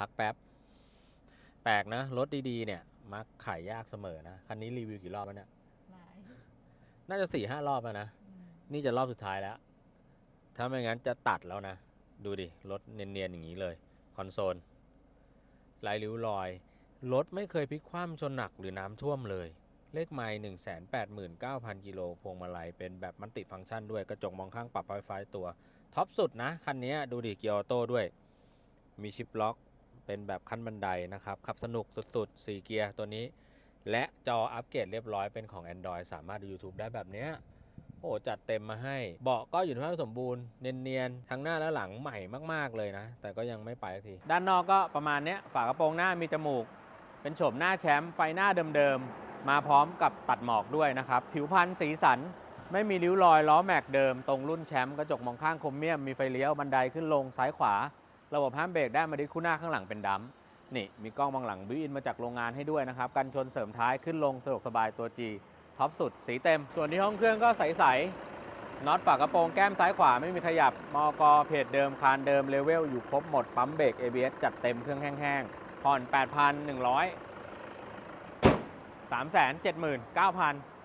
พักแป๊บ แปลกนะ รถดีๆ เนี่ย มักขายยากเสมอนะ คันนี้รีวิวกี่รอบแล้วเนี่ย หลายน่าจะสี่ห้ารอบแล้วนะ อืมนี่จะรอบสุดท้ายแล้ว ถ้าไม่งั้นจะตัดแล้วนะ ดูดิ รถเนียนๆอย่างนี้เลย คอนโซลลายริ้วรอย รถไม่เคยพลิกคว่ำชนหนักหรือน้ำท่วมเลย เลขไมล์หนึ่งแสนแปดหมื่นเก้าพันกิโล พวงมาลัย เป็นแบบมันติฟังก์ชันด้วย กระจกมองข้างปรับไฟฟ้าตัว ท็อปสุดนะ คันนี้ดูดิ เกียร์ออโต้ด้วย มีชิปล็อก เป็นแบบขั้นบันไดนะครับ ขับสนุกสุดๆ 4 เกียร์ตัวนี้ และจออัปเกรดเรียบร้อยเป็นของ Android สามารถดู YouTube ได้แบบเนี้ยโอ้จัดเต็มมาให้เบาะก็อยู่ในสภาพสมบูรณ์เนียนๆทั้งหน้าและหลังใหม่มากๆเลยนะ แต่ก็ยังไม่ไปที ด้านนอกก็ประมาณนี้ฝากระโปรงหน้ามีจมูก เป็นโฉมหน้าแชมป์ไฟหน้าเดิมๆ มาพร้อมกับตัดหมอกด้วยนะครับ ผิวพรรณสีสัน ไม่มีริ้วรอยล้อแม็กเดิม ตรงรุ่นแชมป์กระจกมองข้างคมเมียมมีไฟเลี้ยวบันไดขึ้นลงซ้ายขวา ระบบห้ามเบรกได้มาดิสคู่หน้าข้างหลังเป็นดัมป์นี่มีกล้องมองหลังบิวอินมาจากโรงงานให้ด้วยนะครับกันชนเสริมท้ายขึ้นลงสะดวกสบายตัว G ท็อปสุดสีเต็ม ส่วนที่ห้องเครื่องก็ใสๆน็อตฝากระโปรงแก้มซ้ายขวาไม่มีขยับมอกเพจเดิมคานเดิมเลเวลอยู่ครบหมดปั๊มเบรก ABS จัดเต็มเครื่องแห้งๆผ่อน 8,100 379,000